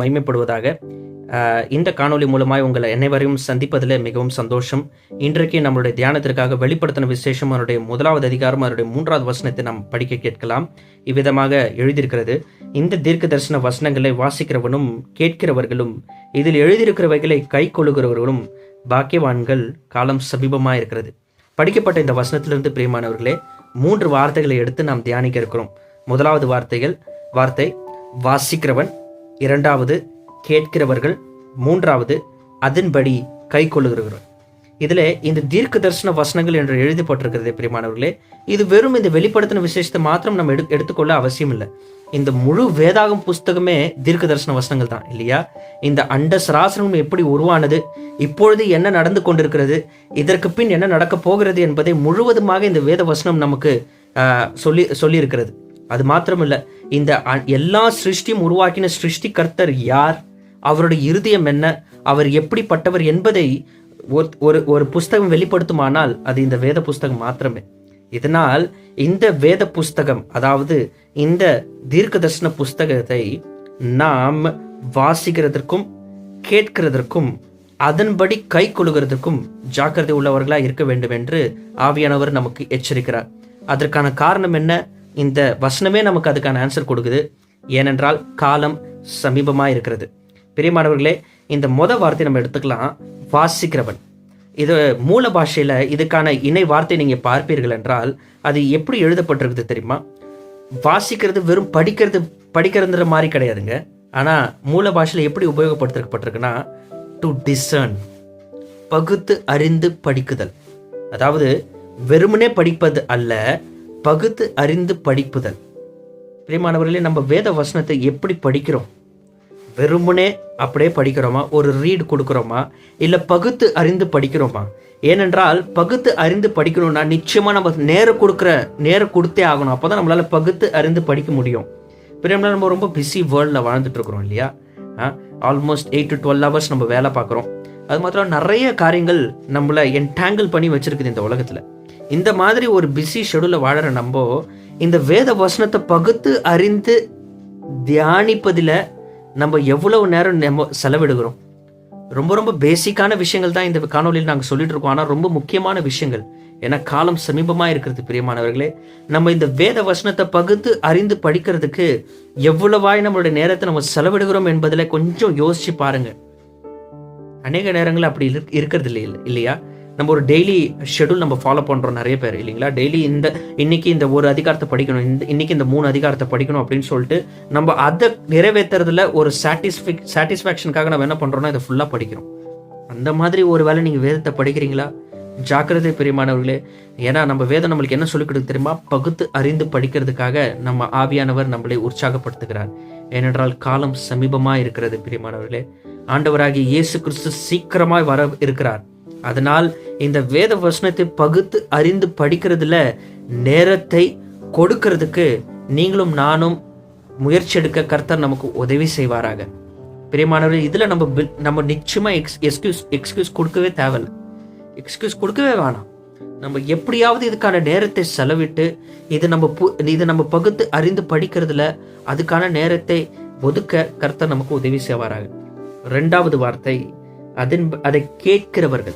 மைமைப்படுவதாக இந்த காணொளி மூலமாய் உங்களை அனைவரையும் சந்திப்பதில் மிகவும் சந்தோஷம். இன்றைக்கு நம்மளுடைய தியானத்திற்காக வெளிப்படுத்தின விசேஷம் அவருடைய முதலாவது அதிகாரம் அவருடைய மூன்றாவது வசனத்தை நாம் படிக்க கேட்கலாம். இவ்விதமாக எழுதியிருக்கிறது இந்த தீர்க்க தரிசன வசனங்களை வாசிக்கிறவனும் கேட்கிறவர்களும் இதில் எழுதியிருக்கிறவைகளை கை கொள்ளுகிறவர்களும் பாக்கியவான்கள் காலம் சமீபமாக இருக்கிறது படிக்கப்பட்ட இந்த வசனத்திலிருந்து பிரியமானவர்களே மூன்று வார்த்தைகளை எடுத்து நாம் தியானிக்க இருக்கிறோம். முதலாவது வார்த்தைகள் வார்த்தை வாசிக்கிறவன் இரண்டாவது கேட்கிறவர்கள் மூன்றாவது அதன்படி கை கொள்ளுகிறவர்கள் இதில் இந்த தீர்க்க தரிசன வசனங்கள் என்று எழுதப்பட்டிருக்கிறது பிரியமானவர்களே. இது வெறும் இந்த வெளிப்படுத்தின விசேஷத்தை மாத்திரம் நம்ம எடு எடுத்துக்கொள்ள அவசியம் இல்லை இந்த முழு வேதாகம் புஸ்தகமே தீர்க்க தரிசன வசனங்கள் தான் இல்லையா? இந்த அண்ட சராசனம் எப்படி உருவானது? இப்பொழுது என்ன நடந்து கொண்டிருக்கிறது? இதற்கு பின் என்ன நடக்கப் போகிறது என்பதை முழுவதுமாக இந்த வேத வசனம் நமக்கு சொல்லி சொல்லியிருக்கிறது. அது மாத்திரமில்ல இந்த அ- எல்லா சிருஷ்டியும் உருவாக்கின சிருஷ்டி கர்த்தர் யார்? அவருடைய இருதயம் என்ன? அவர் எப்படிப்பட்டவர் என்பதை ஒரு- ஒரு ஒரு புஸ்தகம் வெளிப்படுத்துமானால் அது இந்த வேத புஸ்தகம் மாத்திரமே. இதனால் இந்த வேத புஸ்தகம் அதாவது இந்த தீர்க்க தர்சன புஸ்தகத்தை நாம் வாசிக்கிறதற்கும் கேட்கிறதற்கும் அதன்படி கை கொள்ளுகிறதற்கும் ஜாக்கிரதை உள்ளவர்களாக இருக்க வேண்டும் என்று ஆவியானவர் நமக்கு எச்சரிக்கிறார். அதற்கான காரணம் என்ன? இந்த வசனமே நமக்கு அதுக்கான ஆன்சர் கொடுக்குது. ஏனென்றால் காலம் சமீபமாக இருக்கிறது. பிரியமானவர்களே இந்த மொத வார்த்தை நம்ம எடுத்துக்கலாம். வாசிக்கிறவன். இது மூல பாஷையில் இதுக்கான இணை வார்த்தை நீங்கள் பார்ப்பீர்கள் என்றால் அது எப்படி எழுதப்பட்டிருக்குது தெரியுமா? வாசிக்கிறது வெறும் படிக்கிறது படிக்கிறதுன்ற மாதிரி கிடையாதுங்க. ஆனால் மூல பாஷையில் எப்படி உபயோகப்படுத்தப்பட்டிருக்குன்னா டு டிசர்ன் பகுத்து அறிந்து படிக்குதல். அதாவது வெறுமனே படிப்பது அல்ல பகுத்து அறிந்து படிப்புதல். பிரியமானவர்களே நம்ம வேத வசனத்தை எப்படி படிக்கிறோம்? வெறுமனே அப்படியே படிக்கிறோமா? ஒரு ரீட் கொடுக்குறோமா? இல்லை பகுத்து அறிந்து படிக்கிறோமா? ஏனென்றால் பகுத்து அறிந்து படிக்கணும்னா நிச்சயமாக நம்ம நேரம் கொடுக்குற நேரம் கொடுத்தே ஆகணும். அப்போ தான் நம்மளால் பகுத்து அறிந்து படிக்க முடியும். பிரியம்னா நம்ம ரொம்ப பிஸி வேர்ல்டில் வாழ்ந்துட்டு இருக்கிறோம் இல்லையா? Almost eight to twelve hours நம்ம வேலை பார்க்குறோம். அது மாத்திரம் நிறைய காரியங்கள் நம்மளை என்டாங்கிள் பண்ணி வச்சிருக்குது இந்த உலகத்தில். இந்த மாதிரி ஒரு பிஸி ஷெடியூலில் வாழற நம்ம இந்த வேத வசனத்தை பகுத்து அறிந்து தியானிப்பதில் நம்ம எவ்வளவு நேரம் நம்ம செலவிடுகிறோம்? ரொம்ப ரொம்ப பேசிக்கான விஷயங்கள் தான் இந்த காணொலியில் நாங்கள் சொல்லிட்டு இருக்கோம். ஆனால் ரொம்ப முக்கியமான விஷயங்கள். ஏன்னா காலம் சமீபமாக இருக்கிறது பிரியமானவர்களே. நம்ம இந்த வேத வசனத்தை பகுத்து அறிந்து படிக்கிறதுக்கு எவ்வளவாய் நம்மளுடைய நேரத்தை நம்ம செலவிடுகிறோம் என்பதில் கொஞ்சம் யோசிச்சு பாருங்க. அநேக நேரங்கள் அப்படி இருக்கிறது இல்லை இல்லையா? நம்ம ஒரு டெய்லி ஷெட்யூல் நம்ம ஃபாலோ பண்ணுறோம் நிறைய பேர் இல்லைங்களா? டெய்லி இந்த இன்னைக்கு இந்த ஒரு அதிகாரத்தை படிக்கணும் இந்த இன்னைக்கு இந்த மூணு அதிகாரத்தை படிக்கணும் அப்படின்னு சொல்லிட்டு நம்ம அதை நிறைவேற்றுறதுல ஒரு சாட்டிஸ்ஃபிக் சாட்டிஸ்ஃபேக்ஷனுக்காக நம்ம என்ன பண்ணுறோம்னா இதை ஃபுல்லாக படிக்கிறோம். அந்த மாதிரி ஒரு வேளை நீங்கள் வேதத்தை படிக்கிறீங்களா? ஜாக்கிரதை பிரியமானவர்களே ஏன்னா நம்ம வேதம் நம்மளுக்கு என்ன சொல்லிக் கொடுக்க தெரியுமா? பகுத்து அறிந்து படிக்கிறதுக்காக நம்ம ஆவியானவர் நம்மளை உற்சாகப்படுத்துகிறார். ஏனென்றால் காலம் சமீபமாக இருக்கிறது பிரியமானவர்களே. ஆண்டவராகிய இயேசு கிறிஸ்து சீக்கிரமாய் வர இருக்கிறார். அதனால் இந்த வேத வசனத்தை பகுத்து அறிந்து படிக்கிறதுல நேரத்தை கொடுக்கிறதுக்கு நீங்களும் நானும் முயற்சி எடுக்க கர்த்தர் நமக்கு உதவி செய்வாராக. பிரியமானவர்கள் இதில் நம்ம பில்- நம்ம நிச்சயமாக எக்ஸ் எக்ஸ்கியூஸ் எக்ஸ்கியூஸ் கொடுக்கவே தேவையில்லை. எக்ஸ்கியூஸ் கொடுக்கவே வேணாம். நம்ம எப்படியாவது இதுக்கான நேரத்தை செலவிட்டு இது நம்ம பு இது நம்ம பகுத்து அறிந்து படிக்கிறதுல அதுக்கான நேரத்தை ஒதுக்க கர்த்தர் நமக்கு உதவி செய்வாராக. ரெண்டாவது வார்த்தை அதன் அதை கேட்கிறவர்கள்.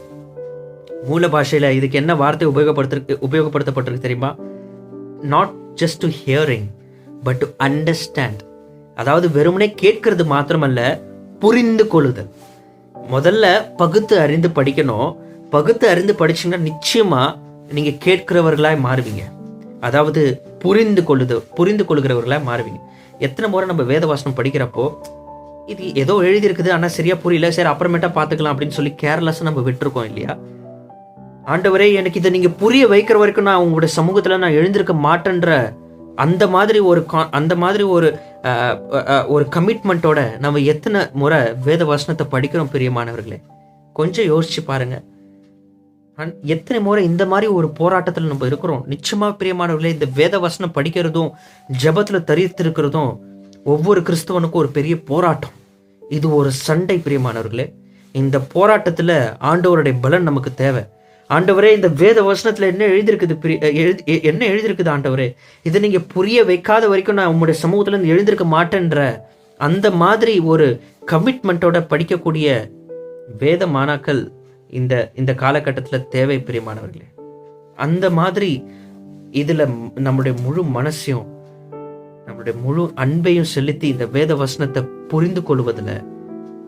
மூல பாஷையில் இதுக்கு என்ன வார்த்தை உபயோகப்படுத்திருக்கு உபயோகப்படுத்தப்பட்டிருக்கு தெரியுமா? Not just to hearing but to understand அதாவது வெறுமனே கேட்கறது மாத்திரமல்ல புரிந்து கொள்ளுதல். முதல்ல பகுத்து அறிந்து படிக்கணும். பகுத்து அறிந்து படிச்சிங்கன்னா நிச்சயமாக நீங்கள் கேட்கிறவர்களாய் மாறுவீங்க. அதாவது புரிந்து கொள்ளுது புரிந்து கொள்கிறவர்களாக மாறுவீங்க. எத்தனை முறை நம்ம வேத வாசனம் படிக்கிறப்போ இது ஏதோ எழுதியிருக்குது ஆனால் சரியாக புரியல சரி அப்புறமேட்டா பார்த்துக்கலாம் அப்படின்னு சொல்லி கேர்லெஸ்ஸாக நம்ம விட்டுருக்கோம் இல்லையா? ஆண்டவரே எனக்கு இதை நீங்கள் புரிய வைக்கிற வரைக்கும் நான் உங்களுடைய சமூகத்தில் நான் எழுந்திருக்க மாட்டேன்ற அந்த மாதிரி ஒரு கா- அந்த மாதிரி ஒரு ஒரு கமிட்மெண்ட்டோட நம்ம எத்தனை முறை வேத வசனத்தை படிக்கிறோம் பிரியமானவர்களே? கொஞ்சம் யோசிச்சு பாருங்க. எத்தனை முறை இந்த மாதிரி ஒரு போராட்டத்தில் நம்ம இருக்கிறோம்? நிச்சயமாக பிரியமானவர்களே இந்த வேத வசனம் படிக்கிறதும் ஜபத்தில் தரித்திருக்கிறதும் ஒவ்வொரு கிறிஸ்தவனுக்கும் ஒரு பெரிய போராட்டம். இது ஒரு சண்டை பிரியமானவர்களே. இந்த போராட்டத்தில் ஆண்டவருடைய பலன் நமக்கு தேவை. ஆண்டவரே இந்த வேத வசனத்துல என்ன எழுதியிருக்குது எழுதி என்ன எழுதியிருக்குது ஆண்டவரே? இதை நீங்க புரிய வைக்காத வரைக்கும் நான் உங்களுடைய சமூகத்துல இருந்து எழுந்திருக்க மாட்டேன்ற அந்த மாதிரி ஒரு கமிட்மெண்ட்டோட படிக்கக்கூடிய வேத மாணாக்கள் இந்த இந்த காலகட்டத்தில் தேவை பிரியமானவர்களே. அந்த மாதிரி இதில் நம்முடைய முழு மனசையும் நம்முடைய முழு அன்பையும் செலுத்தி இந்த வேத வசனத்தை புரிந்து கொள்வதில்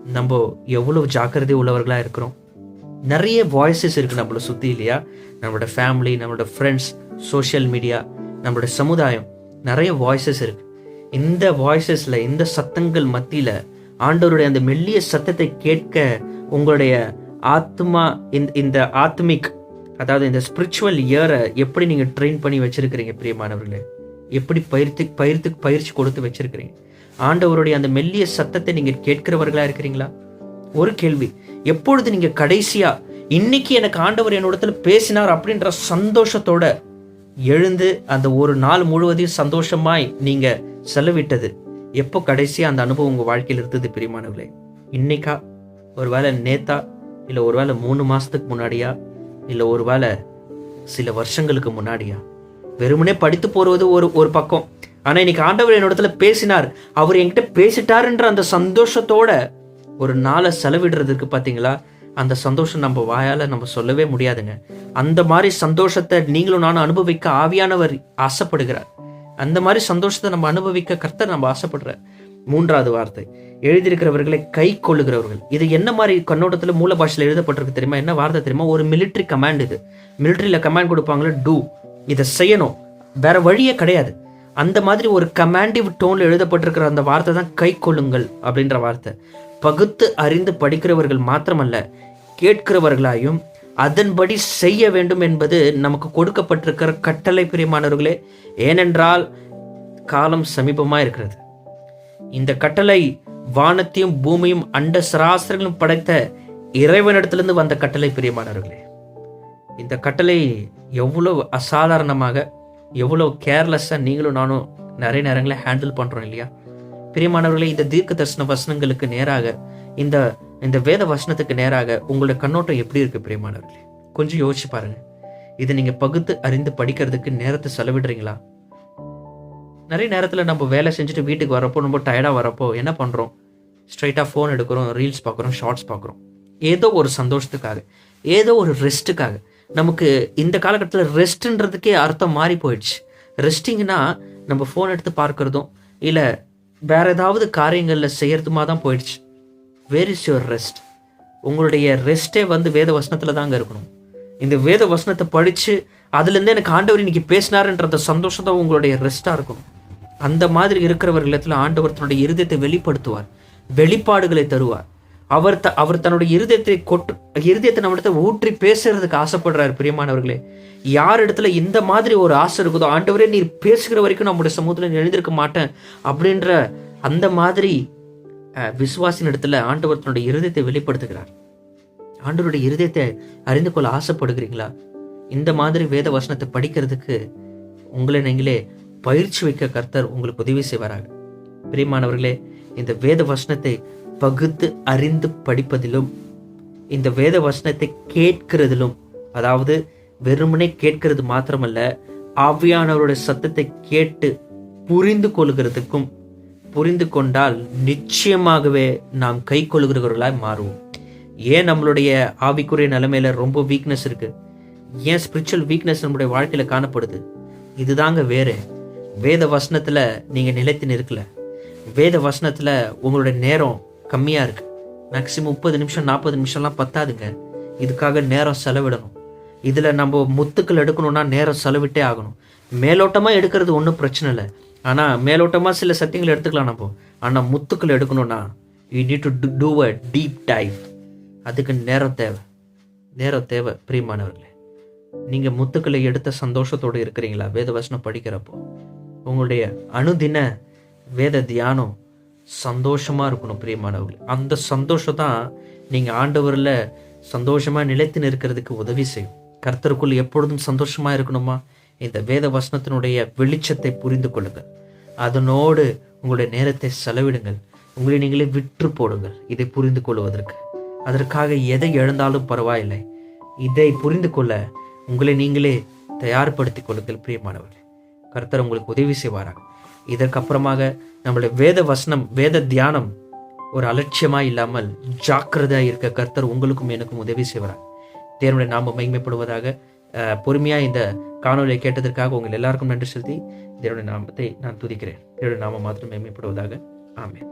நம்ம எவ்வளோ ஜாக்கிரதை உள்ளவர்களாக இருக்கிறோம். நிறைய வாய்ஸஸ் இருக்குது நம்மளை சுற்றி இல்லையா? நம்மளோட ஃபேமிலி நம்மளோட ஃப்ரெண்ட்ஸ் சோஷியல் மீடியா நம்மளோட சமுதாயம். நிறைய வாய்ஸஸ் இருக்குது இந்த வாய்ஸஸில் இந்த சத்தங்கள் மத்தியில் ஆண்டவருடைய அந்த மெல்லிய சத்தத்தை கேட்க உங்களுடைய ஆத்மா இந்த இந்த ஆத்மிக் அதாவது இந்த ஸ்பிரிச்சுவல் இயரை எப்படி நீங்கள் ட்ரெயின் பண்ணி வச்சுருக்கிறீங்க பிரியமானவர்களே? எப்படி பயிர்த்து பயிர்த்து பயிற்சி கொடுத்து வச்சுருக்கிறீங்க? ஆண்டவருடைய அந்த மெல்லிய சத்தத்தை நீங்கள் கேட்கிறவர்களாக இருக்கிறீங்களா? ஒரு கேள்வி. எப்பொழுது நீங்கள் கடைசியாக இன்னைக்கு எனக்கு ஆண்டவர் என்னோடத்துல பேசினார் அப்படின்ற சந்தோஷத்தோட எழுந்து அந்த ஒரு நாள் முழுவதையும் சந்தோஷமாய் நீங்கள் செலவிட்டது. எப்போ கடைசியாக அந்த அனுபவம் உங்கள் வாழ்க்கையில் இருந்தது பிரியமானவர்களே? இன்னைக்கா? ஒரு வேளை நேத்தா? இல்லை ஒரு வேளை மூணு மாதத்துக்கு முன்னாடியா? இல்லை ஒரு வேளை சில வருஷங்களுக்கு முன்னாடியா? வெறுமனே படித்து போகிறது ஒரு ஒரு பக்கம். ஆனால் இன்னைக்கு ஆண்டவர் என்னோடத்துல பேசினார். அவர் என்கிட்ட பேசிட்டாருன்ற அந்த சந்தோஷத்தோட ஒரு நாளை செலவிடுறதுக்கு பார்த்தீங்களா அந்த சந்தோஷம் நம்ம வாயால் நம்ம சொல்லவே முடியாதுங்க. அந்த மாதிரி சந்தோஷத்தை நீங்களும் நானும் அனுபவிக்க ஆவியானவர் ஆசைப்படுகிறார். அந்த மாதிரி சந்தோஷத்தை நம்ம அனுபவிக்க கர்த்தர் நம்ம ஆசைப்படுறார். மூன்றாவது வார்த்தை எழுதியிருக்கிறவர்களை கை கொள்ளுகிறவர்கள். இது என்ன மாதிரி கண்ணோட்டத்தில் மூல பாஷையில் எழுதப்பட்டிருக்கு தெரியுமா? என்ன வார்த்தை தெரியுமா? ஒரு மிலிட்ரி கமாண்ட் இது. மிலிட்ரியில் கமாண்ட் கொடுப்பாங்களே டூ இதை செய்யணும். வேற வழியே கிடையாது. அந்த மாதிரி ஒரு கமாண்டிவ் டோனில் எழுதப்பட்டிருக்கிற அந்த வார்த்தை தான் கை கொள்ளுங்கள் அப்படின்ற வார்த்தை. பகுத்து அறிந்து படிக்கிறவர்கள் மாத்திரமல்ல கேட்கிறவர்களாயும் அதன்படி செய்ய வேண்டும் என்பது நமக்கு கொடுக்கப்பட்டிருக்கிற கட்டளை பிரியமானவர்களே. ஏனென்றால் காலம் சமீபமாக இருக்கிறது இந்த கட்டளை வானத்தையும் பூமியும் அண்ட சராசரங்களும் படைத்த இறைவனிடத்திலிருந்து வந்த கட்டளை பிரியமானவர்களே. இந்த கட்டளை எவ்வளவு அசாதாரணமாக எவ்வளோ கேர்லெஸ்ஸாக நீங்களும் நானும் நிறைய நேரங்களில் ஹேண்டில் பண்ணுறோம் இல்லையா? பிரியமானவர்களே இந்த தீர்க்க தரிசன வசனங்களுக்கு நேராக இந்த இந்த வேத வசனத்துக்கு நேராக உங்களோட கண்ணோட்டம் எப்படி இருக்கு பிரியமானவர்களே? கொஞ்சம் யோசிச்சு பாருங்க. இதை நீங்க பகுத்து அறிந்து படிக்கிறதுக்கு நேரத்தை செலவிடுறீங்களா? நிறைய நேரத்தில் நம்ம வேலை செஞ்சுட்டு வீட்டுக்கு வரப்போ ரொம்ப டயர்டாக வரப்போ என்ன பண்ணுறோம் ஸ்ட்ரைட்டாக ஃபோன் எடுக்கிறோம் ரீல்ஸ் பார்க்குறோம் ஷார்ட்ஸ் பார்க்குறோம் ஏதோ ஒரு சந்தோஷத்துக்காக ஏதோ ஒரு ரெஸ்ட்டுக்காக நமக்கு இந்த காலகட்டத்தில் ரெஸ்ட்ன்றதுக்கே அர்த்தம் மாறி போயிடுச்சு. ரெஸ்டிங்னா நம்ம ஃபோன் எடுத்து பார்க்குறதும் இல்லை வேற ஏதாவது காரியங்களில் செய்யறதுமா தான் போயிடுச்சு. வேர் இஸ் யுவர் ரெஸ்ட் உங்களுடைய ரெஸ்ட்டே வந்து வேத வசனத்தில் தாங்க இருக்கணும். இந்த வேத வசனத்தை படித்து அதுலேருந்து எனக்கு ஆண்டவர் இன்னைக்கு பேசினாருன்றத சந்தோஷம் தான் உங்களுடைய ரெஸ்ட்டாக இருக்கணும். அந்த மாதிரி இருக்கிறவர்களிடத்தில் ஆண்டவர் தன்னுடைய இருதயத்தை வெளிப்படுத்துவார். வெளிப்பாடுகளை தருவார். அவர் த அவர் தன்னுடைய இருதயத்தை கொட்டு இருதயத்தை நம்மிடத்தை ஊற்றி பேசுறதுக்கு ஆசைப்படுறார் பிரியமானவர்களே. யார் இடத்துல இந்த மாதிரி ஒரு ஆசை இருக்குதோ ஆண்டவரே நீர் பேசுகிற வரைக்கும் நம்முடைய சமூகத்தில் எழுந்திருக்க மாட்டேன் அப்படின்ற அந்த மாதிரி விசுவாசின் இடத்துல ஆண்டவர் தன்னுடைய இருதயத்தை வெளிப்படுத்துகிறார். ஆண்டவருடைய இருதயத்தை அறிந்து கொள்ள ஆசைப்படுகிறீங்களா? இந்த மாதிரி வேத வசனத்தை படிக்கிறதுக்கு உங்களை நீங்களே பயிற்சி வைக்க கர்த்தர் உங்களுக்கு உதவி செய்வாராக. பிரியமானவர்களே இந்த வேத வசனத்தை பகுத்து அறிந்து படிப்பதிலும் இந்த வேத வசனத்தை கேட்கிறதிலும் அதாவது வெறுமனே கேட்கிறது மாத்திரமல்ல ஆவியானவருடைய சத்தத்தை கேட்டு புரிந்து கொள்கிறதுக்கும் புரிந்து கொண்டால் நிச்சயமாகவே நாம் கை கொள்கிறவர்களாய் மாறுவோம். ஏன் நம்மளுடைய ஆவிக்குரிய நிலைமையில ரொம்ப வீக்னஸ் இருக்கு? ஏன் ஸ்பிரிச்சுவல் வீக்னஸ் நம்முடைய வாழ்க்கையில காணப்படுது? இதுதாங்க வேற. வேத வசனத்துல நீங்க நிலைத்து நிற்கல. வேத வசனத்துல உங்களுடைய நேரம் கம்மியாக இருக்குது மேக்ஸிமம் முப்பது நிமிஷம் நாற்பது நிமிஷம்லாம் பத்தாதுங்க. இதுக்காக நேரம் செலவிடணும். இதில் நம்ம முத்துக்கள் எடுக்கணும்னா நேரம் செலவிட்டே ஆகணும். மேலோட்டமாக எடுக்கிறது ஒன்றும் பிரச்சனை இல்லை. ஆனால் மேலோட்டமாக சில சத்தியங்கள் எடுத்துக்கலாம் நம்ம. ஆனால் முத்துக்கள் எடுக்கணும்னா you need to do a deep dive அதுக்கு நேரம் தேவை. நேரம் தேவை பிரியமானவர்களே. நீங்கள் முத்துக்களை எடுத்த சந்தோஷத்தோடு இருக்கிறீங்களா? வேத வசனம் படிக்கிறப்போ. உங்களுடைய அணுதின வேத தியானம் சந்தோஷமாக இருக்கணும் பிரியமானவர்கள். அந்த சந்தோஷம் தான் நீங்கள் ஆண்டவரில் சந்தோஷமாக நிலைத்து நிற்கிறதுக்கு உதவி செய்யும். கர்த்தருக்குள் எப்பொழுதும் சந்தோஷமாக இருக்கணுமா? இந்த வேத வசனத்தினுடைய வெளிச்சத்தை புரிந்து கொள்ளுங்கள். அதனோடு உங்களுடைய நேரத்தை செலவிடுங்கள். உங்களை நீங்களே விற்று போடுங்கள். இதை புரிந்து கொள்வதற்கு. அதற்காக எதை எழுந்தாலும் பரவாயில்லை. இதை புரிந்து கொள்ள உங்களை நீங்களே தயார்படுத்திக் கொள்ளுங்கள் பிரியமானவர்களே. கர்த்தர் உங்களுக்கு உதவி செய்வாராக. இதற்கப்புறமாக நம்மளுடைய வேத வசனம் வேத தியானம் ஒரு அலட்சியமாக இல்லாமல் ஜாக்கிரதையாக இருக்க கர்த்தர் உங்களுக்கும் எனக்கும் உதவி செய்வார். தேவனுடைய நாம மகிமைப்படுவதாக பொறுமையாக இந்த காணொலியை கேட்டதற்காக உங்கள் எல்லாருக்கும் நன்றி செலுத்தி தேவனுடைய நாமத்தை நான் துதிக்கிறேன். தேவனுடைய நாமம் மாத்திரம் மேம்படுவதாக ஆமேன்.